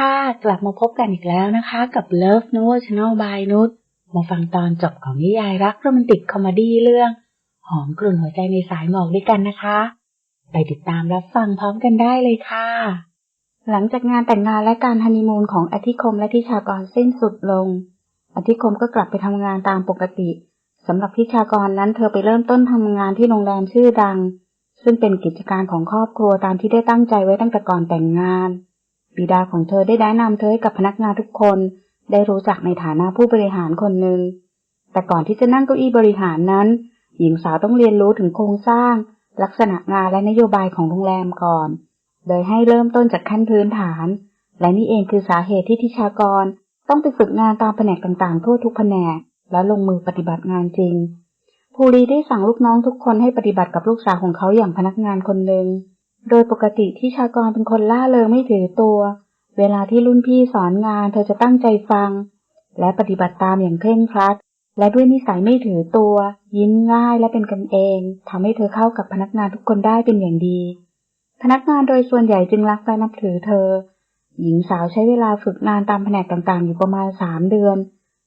ค่ะ กลับมาพบกันอีกแล้วนะคะ กับ Love Novel Channel by นุชมาฟังตอนจบของนิยายรักโรแมนติกคอมเมดี้เรื่อง หอมกลุ่นหัวใจในสายหมอกด้วยกันนะคะ ไปติดตามรับฟังพร้อมกันได้เลยค่ะ หลังจากงานแต่งงานและการฮันนีมูนของอธิคมและทิชากรสิ้นสุดลง อธิคมก็กลับไปทำงานตามปกติสำหรับทิชากรนั้นเธอไปเริ่มต้นทำงานที่โรงแรมชื่อดัง ซึ่งเป็นกิจการของครอบครัวตามที่ได้ตั้งใจไว้ตั้งแต่ก่อนแต่งงาน บิดาของเธอได้แนะนำเธอให้กับพนักงานทุกคน ได้รู้จักในฐานะผู้บริหารคนหนึ่ง แต่ก่อนที่จะนั่งเก้าอี้บริหารนั้น หญิงสาวต้องเรียนรู้ถึงโครงสร้าง ลักษณะงานและนโยบายของโรงแรมก่อน โดยให้เริ่มต้นจากขั้นพื้นฐาน และนี่เองคือสาเหตุที่ทิชากรต้องไปฝึกงานตามแผนกต่างๆ ทั่วทุกแผนก และลงมือปฏิบัติงานจริง ภูรีได้สั่งลูกน้องทุกคนให้ปฏิบัติกับลูกสาวของเขาอย่างพนักงานคนหนึ่ง โดยปกติที่ชากรเป็นคนล่าเริงไม่ถือตัว เวลาที่รุ่นพี่สอนงานเธอจะตั้งใจฟัง และปฏิบัติตามอย่างเคร่งครัด และด้วยนิสัยไม่ถือตัว ยิ้มง่ายและเป็นกันเองทำให้เธอเข้ากับพนักงานทุกคนได้เป็นอย่างดี พนักงานโดยส่วนใหญ่จึงรักและนับถือเธอ หญิงสาวใช้เวลาฝึกงานตามแผนกต่างๆ อยู่ประมาณสามเดือน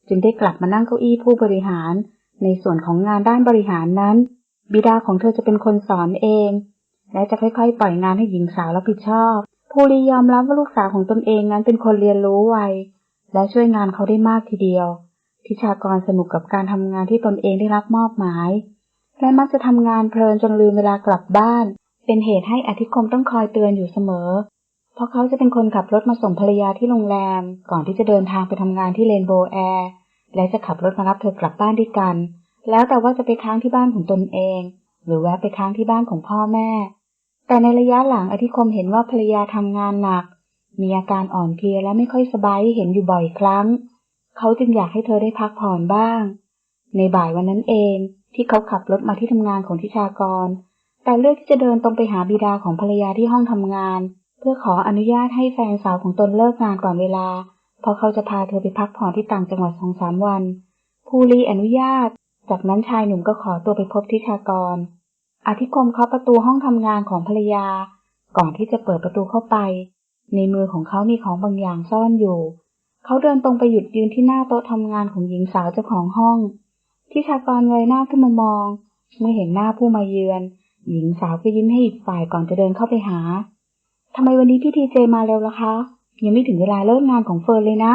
จึงได้กลับมานั่งเก้าอี้ผู้บริหาร ในส่วนของงานด้านบริหารนั้น บิดาของเธอจะเป็นคนสอนเอง และจะค่อยๆ ปล่อยงานให้หญิงสาวรับผิดชอบ ภูริยอมรับว่าลูกสาวของตนเองนั้นเป็นคนเรียนรู้ไว และช่วยงานเขาได้มากทีเดียวทิชากรสนุกกับการทำงานที่ตนเองได้รับมอบหมาย และมักจะทำงานเพลินจนลืมเวลากลับบ้าน เป็นเหตุให้อธิคมต้องคอยเตือนอยู่เสมอ เพราะเขาจะเป็นคนขับรถมาส่งภรรยาที่โรงแรม ก่อนที่จะเดินทางไปทำงานที่เรนโบว์แอร์และจะขับรถมารับเธอกลับบ้านด้วยกัน แล้วแต่ว่าจะไปค้างที่บ้านของตนเอง หรือแวะไปค้างที่บ้านของพ่อแม่ แต่ในระยะหลังอธิคมเห็นว่าภรรยาทำงานหนัก มีอาการอ่อนเพลียและไม่ค่อยสบายเห็นอยู่บ่อยครั้ง เขาจึงอยากให้เธอได้พักผ่อนบ้าง ในบ่ายวันนั้นเองที่เขาขับรถมาที่ทำงานของทิชากร แต่เลือกที่จะเดินตรงไปหาบิดาของภรรยาที่ห้องทำงาน เพื่อขออนุญาตให้แฟนสาวของตนเลิกงานก่อนเวลา เพราะเขาจะพาเธอไปพักผ่อนที่ต่างจังหวัดสองสามวัน ภูรีอนุญาต จากนั้นชายหนุ่มก็ขอตัวไปพบทิชากร อธิคมเคาะประตูห้องทำงานของภรรยา ก่อนที่จะเปิดประตูเข้าไป ในมือของเขามีของบางอย่างซ่อนอยู่ เขาเดินตรงไปหยุดยืนที่หน้าโต๊ะทำงานของหญิงสาวเจ้าของห้องทิชากรเงยหน้าขึ้นมามอง เมื่อเห็นหน้าผู้มาเยือน หญิงสาวก็ยิ้มให้อีกฝ่ายก่อนจะเดินเข้าไปหาทำไมวันนี้พี่ทีเจมาเร็วล่ะคะ ยังไม่ถึงเวลาเลิกงานของเฟิร์นเลยนะ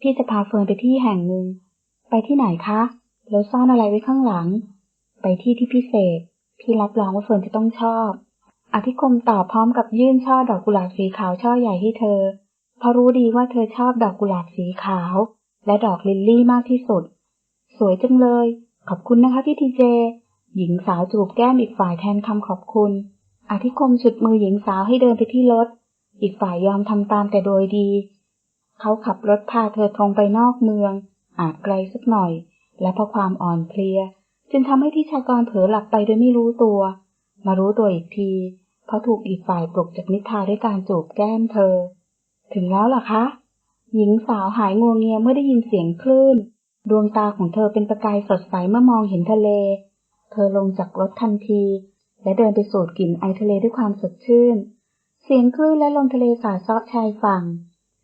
พี่จะพาเฟิร์นไปที่แห่งหนึ่ง ไปที่ไหนคะ แล้วซ่อนอะไรไว้ข้างหลัง ไปที่ที่พิเศษ พี่รับรองว่าเฟิร์นจะต้องชอบ อธิคมตอบพร้อมกับยื่นช่อดอกกุหลาบสีขาวช่อใหญ่ให้เธอ เพราะรู้ดีว่าเธอชอบดอกกุหลาบสีขาว และดอกลิลลี่มากที่สุด สวยจังเลย ขอบคุณนะคะพี่ทีเจ หญิงสาวจูบแก้มอีกฝ่ายแทนคำขอบคุณ อธิคมฉุดมือหญิงสาวให้เดินไปที่รถ อีกฝ่ายยอมทำตามแต่โดยดี เขาขับรถพาเธอตรงไปนอกเมือง อาจไกลสักหน่อย และเพราะความอ่อนเพลีย จึงทำให้ทิชากรเผลอหลับไปโดยไม่รู้ตัว มารู้ตัวอีกที เพราะถูกอีกฝ่ายปลุกจากนิทราด้วยการจูบแก้มเธอ ถึงแล้วล่ะคะ หญิงสาวหายงวงเงียเมื่อได้ยินเสียงคลื่น ดวงตาของเธอเป็นประกายสดใสเมื่อมองเห็นทะเล เธอลงจากรถทันที และเดินไปสูดกลิ่นไอทะเลด้วยความสดชื่น เสียงคลื่นและลมทะเลสาดซาะชายฝั่ง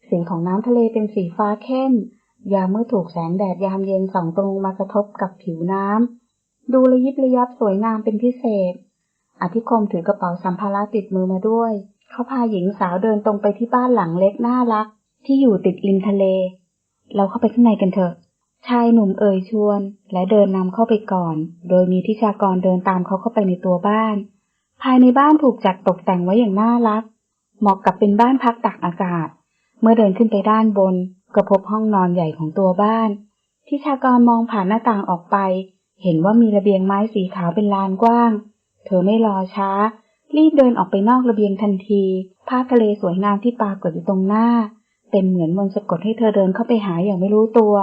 เสียงของน้ำทะเลเป็นสีฟ้าเข้มยามเมื่อถูกแสงแดดยามเย็นส่องตรงมากระทบกับผิวน้ำ ดูระยิบระยับสวยงามเป็นพิเศษ อธิคมถือกระเป๋าสัมภาระติดมือมาด้วย เขาพาหญิงสาวเดินตรงไปที่บ้านหลังเล็กน่ารัก ที่อยู่ติดริมทะเล เราเข้าไปข้างในกันเถอะ ชายหนุ่มเอ่ยชวน และเดินนำเข้าไปก่อน โดยมีทิชากรเดินตามเขาเข้าไปในตัวบ้าน ภายในบ้านถูกจัดตกแต่งไว้อย่างน่ารัก เหมาะกับเป็นบ้านพักตักอากาศ เมื่อเดินขึ้นไปด้านบน ก็พบห้องนอนใหญ่ของตัวบ้าน ทิชากรมองผ่านหน้าต่างออกไป เห็นว่ามีระเบียงไม้สีขาวเป็นลานกว้าง เธอไม่รอช้า รีบเดินออกไปนอกระเบียงทันที ภาพทะเลสวยงามที่ปรากฏอยู่ตรงหน้า เป็นเหมือนมนต์สะกดให้เธอเดินเข้าไปหาอย่างไม่รู้ตัว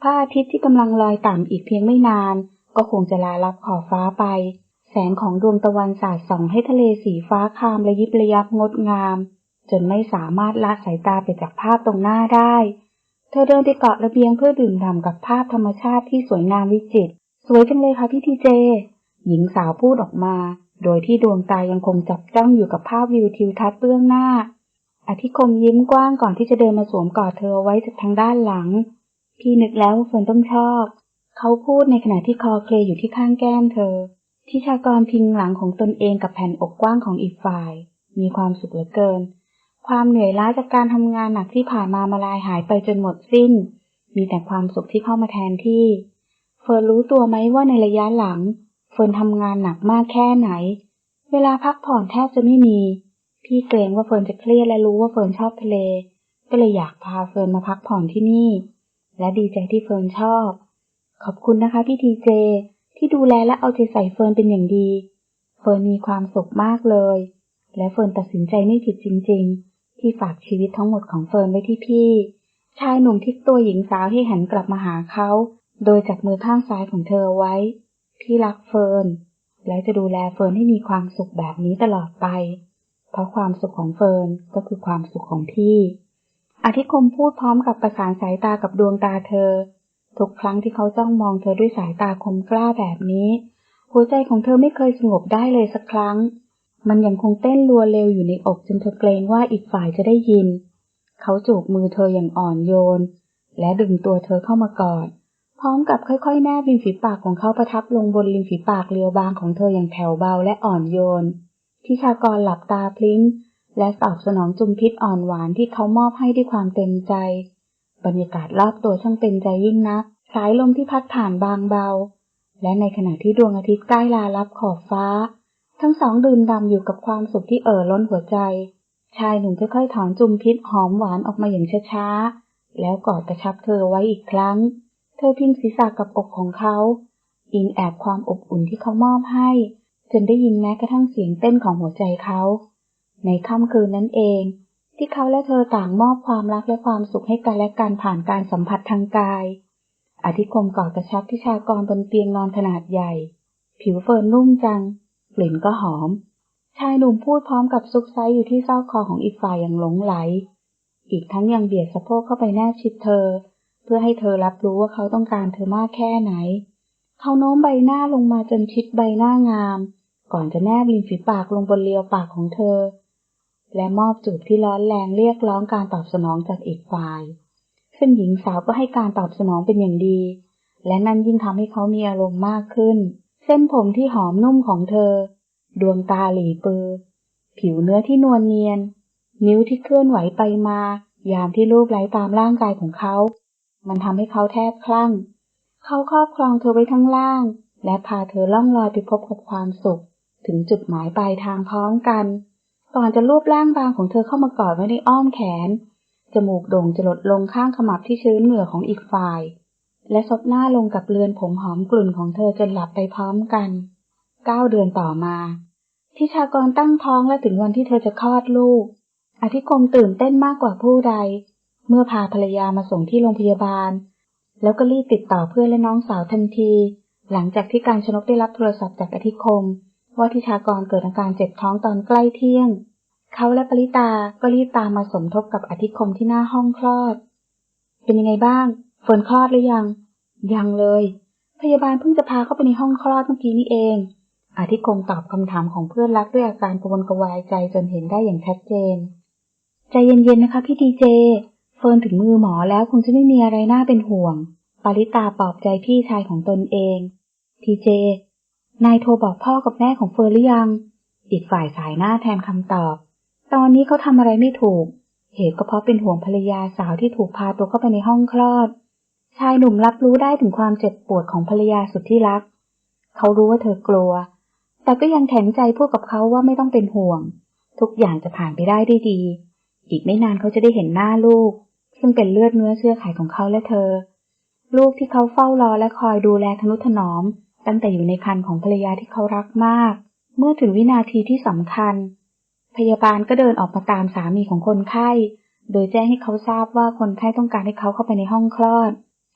พระอาทิตย์ที่กำลังลอยต่ำอีกเพียงไม่นาน ก็คงจะลาลับขอบฟ้าไป แสงของดวงตะวันสาดส่องให้ทะเลสีฟ้าคามระยิบระยับงดงาม จนไม่สามารถละสายตาไปจากภาพตรงหน้าได้ เธอเดินไปเกาะระเบียงเพื่อดื่มด่ำกับภาพธรรมชาติที่สวยงามวิจิตร วยจังเลยค่ะพี่ทีเจ หญิงสาวพูดออกมา โดยที่ดวงตายังคงจับจ้องอยู่กับภาพวิวทิวทัศน์เบื้องหน้า อธิคมยิ้มกว้างก่อนที่จะเดินมาสวมกอดเธอไว้จากทางด้านหลัง พี่นึกแล้วว่าเฟิร์นต้องชอบ เขาพูดในขณะที่คอเคลอยู่ที่ข้างแก้มเธอ ทิชากรพิงหลังของตนเองกับแผ่นอกกว้างของอีกฝ่าย มีความสุขเหลือเกิน ความเหนื่อยล้าจากการทำงานหนักที่ผ่านมามาลายหายไปจนหมดสิ้น มีแต่ความสุขที่เข้ามาแทนที่ เฟิร์นรู้ตัวไหมว่าในระยะหลัง เฟิร์นทำงานหนักมากแค่ไหน เวลาพักผ่อนแทบจะไม่มี พี่เกรงว่าเฟิร์นจะเครียดและรู้ว่าเฟิร์นชอบทะเล ก็เลยอยากพาเฟิร์นมาพักผ่อนที่นี่ และดีใจที่เฟิร์นชอบ ขอบคุณนะคะพี่ทีเจที่ดูแลและเอาใจใส่เฟิร์นเป็นอย่างดี เฟิร์นมีความสุขมากเลย และเฟิร์นตัดสินใจไม่ผิดจริง ๆ ที่ฝากชีวิตทั้งหมดของเฟิร์นไว้ที่พี่ ชายหนุ่มที่ตัวหญิงสาวที่หันกลับมาหาเขา โดยจับมือข้างซ้ายของเธอไว้ พี่รักเฟิร์น และจะดูแลเฟิร์นให้มีความสุขแบบนี้ตลอดไป เพราะความสุขของเฟิร์นก็คือความสุขของพี่ อธิคมพูดพร้อมกับประสานสายตากับดวงตาเธอ ทุกครั้งที่เขาจ้องมองเธอด้วยสายตาคมกล้าแบบนี้ หัวใจของเธอไม่เคยสงบได้เลยสักครั้ง มันยังคงเต้นรัวเร็วอยู่ในอกจนเธอเกรงว่าอีกฝ่ายจะได้ยิน เขาจูบมือเธออย่างอ่อนโยน และดึงตัวเธอเข้ามากอด พร้อมกับค่อยๆ แนบริมฝีปากของเขาประทับลงบนริมฝีปากเรียวบางของเธออย่างแผ่วเบาและอ่อนโยนทิชากรหลับตาพลิ้มและตอบสนองจุมพิษอ่อนหวานที่เขามอบให้ด้วยความเต็มใจ บรรยากาศรอบตัวช่างเป็นใจยิ่งนัก สายลมที่พัดผ่านบางเบา และในขณะที่ดวงอาทิตย์ใกล้ลาลับขอบฟ้า ทั้งสองดื่มด่ำอยู่กับความสุขที่เอ่อล้นหัวใจ ชายหนุ่มค่อยๆถอนจุมพิษหอมหวานออกมาอย่างช้าๆ แล้วกอดกระชับเธอไว้อีกครั้ง เธอพิงศีรษะกับอกของเขา อินแอบความอบอุ่นที่เขามอบให้ จนได้ยินแม้กระทั่งเสียงเต้นของหัวใจเขา ในค่ำคืนนั้นเอง ที่เขาและเธอต่างมอบความรักและความสุขให้กันและกันผ่านการสัมผัสทางกาย อธิคมกอดกระชับทิชากรบนเตียงนอนขนาดใหญ่ ผิวเฟิร์นนุ่มจัง กลิ่นก็หอม ชายหนุ่มพูดพร้อมกับซุกไซอยู่ที่ซอกคอของอีกฝ่ายอย่างหลงไหล อีกทั้งยังเบียดสะโพกเข้าไปแนบชิดเธอ พื่อให้เธอรับรู้ว่าเขาต้องการเธอมากแค่ไหน เขาโน้มใบหน้าลงมาจนชิดใบหน้างาม ก่อนจะแนบริมฝีปากลงบนเลียวปากของเธอ และมอบจูบที่ร้อนแรงเรียกร้องการตอบสนองจากอีกฝ่าย ซึ่งหญิงสาวก็ให้การตอบสนองเป็นอย่างดี และนั่นยิ่งทำให้เขามีอารมณ์มากขึ้น เส้นผมที่หอมนุ่มของเธอ ดวงตาหลีปือ ผิวเนื้อที่นวลเนียน นิ้วที่เคลื่อนไหวไปมา ยามที่ลูบไล้ตามร่างกายของเขา มันทำให้เขาแทบคลั่ง เขาครอบครองเธอไว้ทั้งล่าง และพาเธอล่องลอยไปพบกับความสุข ถึงจุดหมายปลายทางพร้อมกัน ก่อนจะลูบร่างบางของเธอเข้ามากอดไว้ในอ้อมแขน จมูกโด่งจะหลดลงข้างขมับที่ชื้นเหงื่อของอีกฝ่าย และซบหน้าลงกับเรือนผมหอมกลุ่นของเธอจนหลับไปพร้อมกันเก้าเดือนต่อมาทิชากรตั้งท้องและถึงวันที่เธอจะคลอดลูก อธิคมตื่นเต้นมากกว่าผู้ใด เมื่อพาภรรยามาส่งที่โรงพยาบาล แล้วก็รีบติดต่อเพื่อนและน้องสาวทันที หลังจากที่การชนกได้รับโทรศัพท์จากอธิคม ว่าทิชากรเกิดอาการเจ็บท้องตอนใกล้เที่ยง เขาและปริตาก็รีบตามมาสมทบกับอธิคมที่หน้าห้องคลอด เป็นยังไงบ้างฝนคลอดหรือยัง ยังเลย พยาบาลเพิ่งจะพาเข้าไปในห้องคลอดเมื่อกี้นี่เองอธิคมตอบคำถามของเพื่อนรักด้วยอาการกระวนกระวายใจจนเห็นได้อย่างชัดเจน ใจเย็นๆนะคะพี่ดีเจ เฟิร์นถึงมือหมอแล้วคงจะไม่มีอะไรน่าเป็นห่วง ปาริตาปลอบใจพี่ชายของตนเอง ทีเจ นายโทรบอกพ่อกับแม่ของเฟิร์นหรือยัง อีกฝ่ายสายหน้าแทนคำตอบ ตอนนี้เขาทำอะไรไม่ถูก เหตุก็เพราะเป็นห่วงภรรยาสาวที่ถูกพาตัวเข้าไปในห้องคลอด ชายหนุ่มรับรู้ได้ถึงความเจ็บปวดของภรรยาสุดที่รัก เขารู้ว่าเธอกลัว แต่ก็ยังแข็งใจพูดกับเขาว่าไม่ต้องเป็นห่วง ทุกอย่างจะผ่านไปได้ด้วยดี อีกไม่นานเขาจะได้เห็นหน้าลูก ซึ่งเป็นเลือดเนื้อเชื่อไขของเขาและเธอ ลูกที่เขาเฝ้ารอและคอยดูแลทนุถนอม ตั้งแต่อยู่ในครรภ์ของภรรยาที่เขารักมาก เมื่อถึงวินาทีที่สำคัญ พยาบาลก็เดินออกมาตามสามีของคนไข้ โดยแจ้งให้เขาทราบว่าคนไข้ต้องการให้เขาเข้าไปในห้องคลอด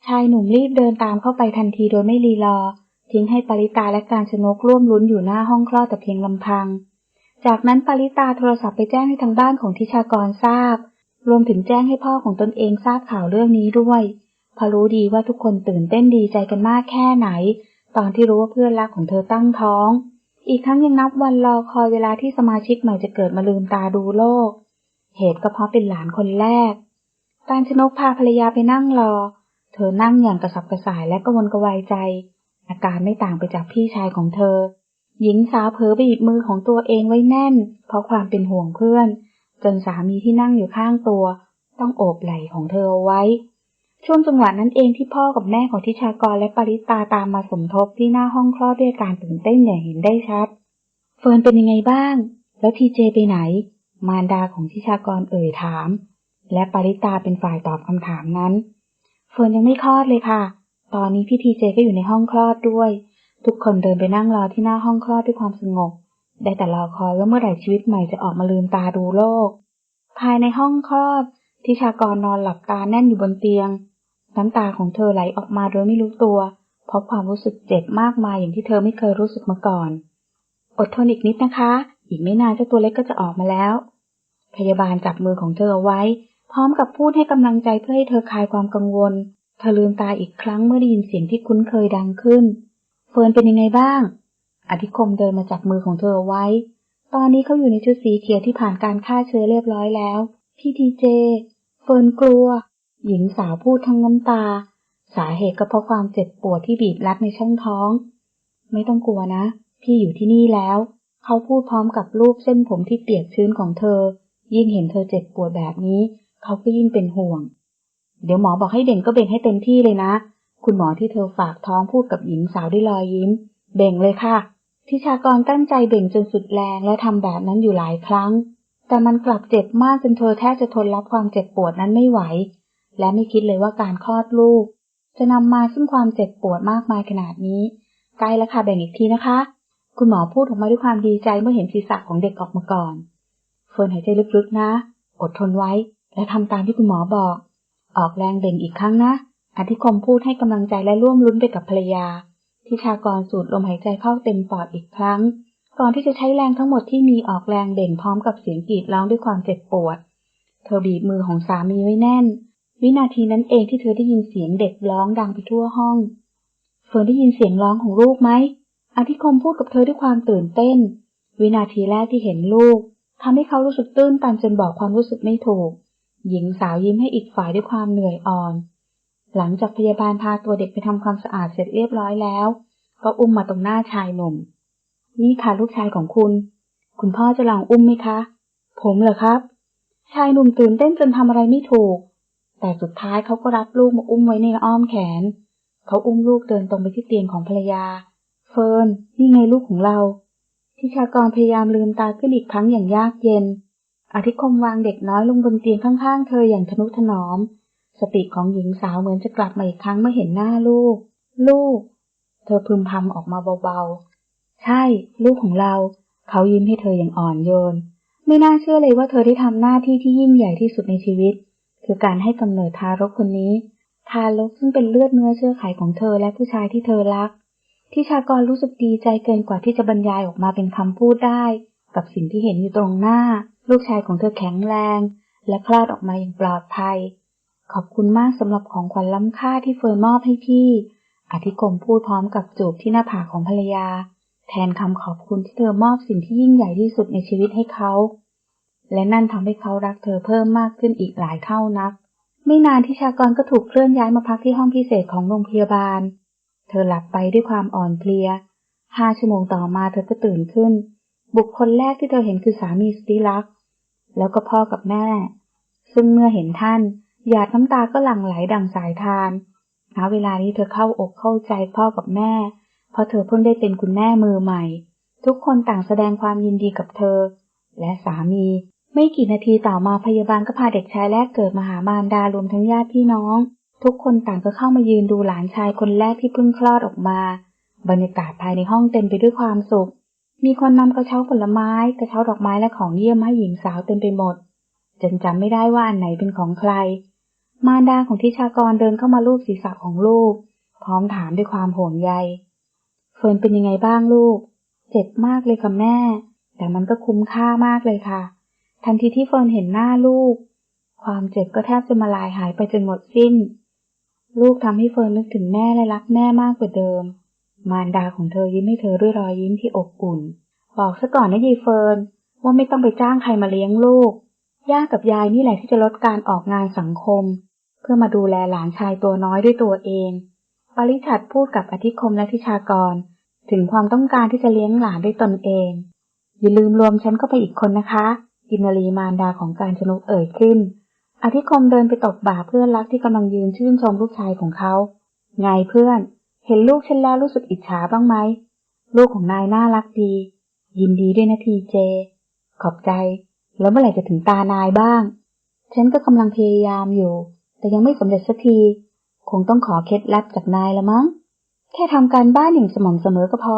ชายหนุ่มรีบเดินตามเข้าไปทันทีโดยไม่รีรอ ทิ้งให้ปริตาและการชนกร่วมลุ้นอยู่หน้าห้องคลอดแต่เพียงลำพัง จากนั้นปริตาโทรศัพท์ไปแจ้งให้ทางบ้านของทิชากรทราบ รวมถึงแจ้งให้พ่อของตนเองทราบข่าวเรื่องนี้ด้วยพราะรู้ดีว่าทุกคนตื่นเต้นดีใจกันมากแค่ไหน ตอนที่รู้ว่าเพื่อนรักของเธอตั้งท้อง อีกทั้งยังนับวันรอคอยเวลาที่สมาชิกใหม่จะเกิดมาลืมตาดูโลก เหตุก็เพราะเป็นหลานคนแรกการชนกพาภรรยาไปนั่งรอ เธอนั่งอย่างกระสับกระส่ายและกระวนกระวายใจ อาการไม่ต่างไปจากพี่ชายของเธอ หญิงสาวเผลอบีบมือของตัวเองไว้แน่น เพราะความเป็นห่วงเพื่อน จนสามีที่นั่งอยู่ข้างตัว ต้องโอบไหล่ของเธอเอาไว้ ช่วงจังหวะนั้นเองที่พ่อกับแม่ของทิชากรและปริตาตามมาสมทบที่หน้าห้องคลอดด้วยการตื่นเต้นอย่างเห็นได้ชัด เฟิร์นเป็นยังไงบ้าง แล้วทีเจไปไหน มารดาของทิชากรเอ่ยถาม และปริตาเป็นฝ่ายตอบคำถามนั้น เฟิร์นยังไม่คลอดเลยค่ะ ตอนนี้พี่ทีเจก็อยู่ในห้องคลอดด้วย ทุกคนเดินไปนั่งรอที่หน้าห้องคลอดด้วยความสงบ ได้แต่รอคอยว่าเมื่อไหร่ชีวิตใหม่จะออกมาลืมตาดูโลก ภายในห้องคลอดทิชากรนอนหลับตาแน่นอยู่บนเตียง น้ำตาของเธอไหลออกมาโดยไม่รู้ตัว เพราะความรู้สึกเจ็บมากมายอย่างที่เธอไม่เคยรู้สึกมาก่อน อดทนอีกนิดนะคะ อีกไม่นานเจ้าตัวเล็กก็จะออกมาแล้ว พยาบาลจับมือของเธอเอาไว้ พร้อมกับพูดให้กำลังใจเพื่อให้เธอคลายความกังวล เธอลืมตาอีกครั้งเมื่อได้ยินเสียงที่คุ้นเคยดังขึ้น เฟิร์นเป็นยังไงบ้าง อธิคมเดินมาจับมือของเธอไว้ ตอนนี้เขาอยู่ในชุดสีเขียวที่ผ่านการฆ่าเชื้อเรียบร้อยแล้ว พี่ทีเจ เฟิร์นกลัว หญิงสาวพูดทั้งน้ำตา สาเหตุก็เพราะความเจ็บปวดที่บีบรัดในช่องท้อง ไม่ต้องกลัวนะ พี่อยู่ที่นี่แล้ว เขาพูดพร้อมกับรูปเส้นผมที่เปียกชื้นของเธอ ยิ่งเห็นเธอเจ็บปวดแบบนี้ เขาก็ยิ่งเป็นห่วง เดี๋ยวหมอบอกให้เบ่งก็เบ่งให้เต็มที่เลยนะ คุณหมอที่เธอฝากท้องพูดกับหญิงสาวด้วยรอยยิ้ม เบ่งเลยค่ะ ทิชากรตั้งใจเบ่งจนสุดแรงและทำแบบนั้นอยู่หลายครั้ง แต่มันกลับเจ็บมากจนเธอแทบจะทนรับความเจ็บปวดนั้นไม่ไหว และไม่คิดเลยว่าการคลอดลูก จะนำมาซึ่งความเจ็บปวดมากมายขนาดนี้ ใกล้แล้วค่ะแบ่งอีกทีนะคะ คุณหมอพูดออกมาด้วยความดีใจเมื่อเห็นศีรษะของเด็กออกมาก่อนเฟิร์นหายใจลึกๆนะ อดทนไว้ และทำตามที่คุณหมอบอก ออกแรงเบ่งอีกครั้งนะอธิคมพูดให้กำลังใจและร่วมลุ้นไปกับภรรยา ทิชากรสูดลมหายใจเข้าเต็มปอดอีกครั้ง ก่อนที่จะใช้แรงทั้งหมดที่มีออกแรงเบ่งพร้อมกับเสียงกรีดร้องด้วยความเจ็บปวด เธอบีบมือของสามีไว้แน่น วินาทีนั้นเองที่เธอได้ยินเสียงเด็กร้องดังไปทั่วห้อง เฟิร์นได้ยินเสียงร้องของลูกไหมอธิคมพูดกับเธอด้วยความตื่นเต้น วินาทีแรกที่เห็นลูกทำให้เขารู้สึกตื้นตันจนบอกความรู้สึกไม่ถูก หญิงสาวยิ้มให้อีกฝ่ายด้วยความเหนื่อยอ่อน หลังจากพยาบาลพาตัวเด็กไปทำความสะอาดเสร็จเรียบร้อยแล้ว ก็อุ้มมาตรงหน้าชายหนุ่ม นี่ค่ะลูกชายของคุณ คุณพ่อจะลองอุ้มไหมคะ ผมเหรอครับ ชายหนุ่มตื่นเต้นจนทำอะไรไม่ถูก แต่สุดท้ายเขาก็รับลูกมาอุ้มไว้ในอ้อมแขน เขาอุ้มลูกเดินตรงไปที่เตียงของภรรยา เฟิร์น นี่ไงลูกของเรา ทิชากรพยายามลืมตาขึ้นอีกครั้งอย่างยากเย็น อธิคมวางเด็กน้อยลงบนเตียงข้างๆ เธออย่างทนุถนอม สติของหญิงสาวเหมือนจะกลับมาอีกครั้งเมื่อเห็นหน้าลูก ลูก เธอพึมพำออกมาเบาๆ ใช่ ลูกของเรา เขายิ้มให้เธออย่างอ่อนโยน ไม่น่าเชื่อเลยว่าเธอได้ทำหน้าที่ที่ยิ่งใหญ่ที่สุดในชีวิต คือการให้กำเนิดทารกคนนี้ ทารกซึ่งเป็นเลือดเนื้อเชื้อไขของเธอและผู้ชายที่เธอรัก ทิชากรรู้สึกดีใจเกินกว่าที่จะบรรยายออกมาเป็นคำพูดได้ กับสิ่งที่เห็นอยู่ตรงหน้า ลูกชายของเธอแข็งแรง และคลอดออกมาอย่างปลอดภัย ขอบคุณมากสำหรับของขวัญล้ำค่าที่เฟิร์นมอบให้พี่ อธิคมพูดพร้อมกับจูบที่หน้าผากของภรรยา แทนคำขอบคุณที่เธอมอบสิ่งที่ยิ่งใหญ่ที่สุดในชีวิตให้เขา และนั่นทำให้เขารักเธอเพิ่มมากขึ้นอีกหลายเท่านัก ไม่นานที่ชากรก็ถูกเคลื่อนย้ายมาพักที่ห้องพิเศษของโรงพยาบาล เธอหลับไปด้วยความอ่อนเพลีย ห้าชั่วโมงต่อมาเธอก็ตื่นขึ้น บุคคลแรกที่เธอเห็นคือสามีสติรักแล้วก็พ่อกับแม่ ซึ่งเมื่อเห็นท่าน หยาดน้ำตาก็หลั่งไหลดังสายทานณเวลานี้เธอเข้าอกเข้าใจพ่อกับแม่ เพราะเธอเพิ่งได้เป็นคุณแม่มือใหม่ ทุกคนต่างแสดงความยินดีกับเธอ และสามี ไม่กี่นาทีต่อมาพยาบาลก็พาเด็กชายแรกเกิดมาหามารดารวมทั้งญาติพี่น้อง ทุกคนต่างก็เข้ามายืนดูหลานชายคนแรกที่เพิ่งคลอดออกมา บรรยากาศภายในห้องเต็มไปด้วยความสุข มีคนนำกระเช้าผลไม้ กระเช้าดอกไม้และของเยี่ยมให้หญิงสาวเต็มไปหมดจนจำไม่ได้ว่าอันไหนเป็นของใคร มารดาของทิชากรเดินเข้ามาลูบศีรษะของลูก พร้อมถามด้วยความห่วงใย เฟิร์นเป็นยังไงบ้างลูก เจ็บมากเลยค่ะแม่ แต่มันก็คุ้มค่ามากเลยค่ะ ทันทีที่เฟิร์นเห็นหน้าลูก ความเจ็บก็แทบจะมาลายหายไปจนหมดสิ้น ลูกทำให้เฟิร์นนึกถึงแม่และรักแม่มากกว่าเดิม มารดาของเธอยิ้มให้เธอด้วยรอยยิ้มที่อบอุ่น บอกซะก่อนนะยายเฟิร์นว่าไม่ต้องไปจ้างใครมาเลี้ยงลูก ย่ากับยายนี่แหละที่จะลดการออกงานสังคม เพื่อมาดูแลหลานชายตัวน้อยด้วยตัวเอง ปริชัดพูดกับอธิคมและทิชากร ถึงความต้องการที่จะเลี้ยงหลานด้วยตนเอง อย่าลืมรวมฉันเข้าไปอีกคนนะคะกินรีมารดาของการชนกเอ่ยขึ้น อธิคมเดินไปตบบ่าเพื่อนรักที่กำลังยืนชื่นชมลูกชายของเขา ไงเพื่อน เห็นลูกฉันแล้วรู้สึกอิจฉาบ้างไหม ลูกของนายน่ารักดี ยินดีด้วยนะทีเจ ขอบใจ แล้วเมื่อไหร่จะถึงตานายบ้าง ฉันก็กำลังพยายามอยู่ แต่ยังไม่สำเร็จสักที คงต้องขอเคล็ดลับจากนายละมั้ง แค่ทำการบ้านอย่างสม่ำเสมอก็พอ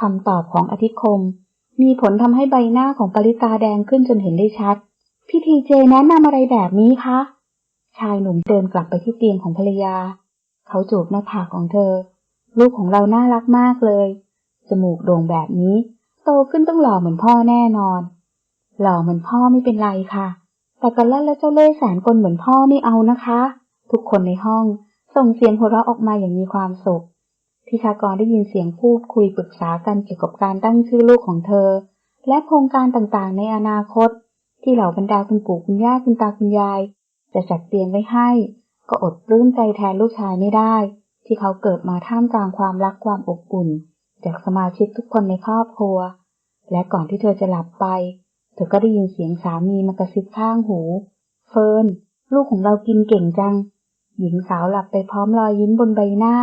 คำตอบของอธิคม มีผลทำให้ใบหน้าของปริตาแดงขึ้นจนเห็นได้ชัด พี่ทีเจแนะนำอะไรแบบนี้คะ ชายหนุ่มเดินกลับไปที่เตียงของภรรยา เขาจูบหน้าผากของเธอ ลูกของเราน่ารักมากเลย จมูกโด่งแบบนี้ โตขึ้นต้องหล่อเหมือนพ่อแน่นอน หล่อเหมือนพ่อไม่เป็นไรค่ะ แต่กระล่นและเจ้าเล่ห์แสนกลเหมือนพ่อไม่เอานะคะ ทุกคนในห้องส่งเสียงหัวเราะออกมาอย่างมีความสุขทิชากรได้ยินเสียงพูดคุยปรึกษากันเกี่ยวกับการตั้งชื่อลูกของเธอ และโครงการต่างๆ ในอนาคต ที่เหล่าบรรดาคุณปู่คุณย่าคุณตาคุณยาย จะจัดเตรียมไว้ให้ ก็อดปลื้มใจแทนลูกชายไม่ได้ ที่เขาเกิดมาท่ามกลางความรักความอบอุ่น จากสมาชิกทุกคนในครอบครัว และก่อนที่เธอจะหลับไป เธอก็ได้ยินเสียงสามีมากระซิบข้างหู เฟิร์นลูกของเรากินเก่งจัง หญิงสาวหลับไปพร้อมรอยยิ้มบนใบหน้า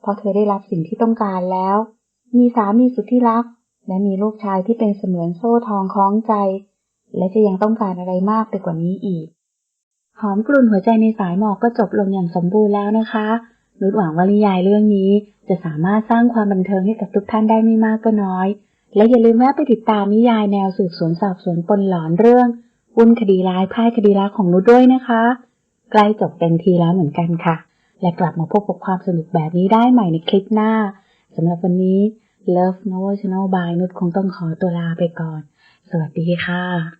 เพราะเธอได้รับสิ่งที่ต้องการแล้ว มีสามีสุดที่รัก และมีลูกชายที่เป็นเสมือนโซ่ทองคล้องใจ และจะยังต้องการอะไรมากไปกว่านี้อีก หอมกลุ่นหัวใจในสายหมอกก็จบลงอย่างสมบูรณ์แล้วนะคะนุชหวังว่านิยายเรื่องนี้จะสามารถสร้างความบันเทิงให้กับทุกท่านได้ไม่มากก็น้อย และอย่าลืมแวะไปติดตามนิยายแนวสืบสวนสอบสวนปนหลอนเรื่องวุ่นคดีร้ายพ่ายคดีรักของนุชด้วยนะคะ ใกล้จบเต็มทีแล้วเหมือนกันค่ะ และกลับมาพบกับความสนุกแบบนี้ได้ใหม่ในคลิปหน้าสำหรับวันนี้ Love Novel Channel by นุชคงต้องขอตัวลาไปก่อน สวัสดีค่ะ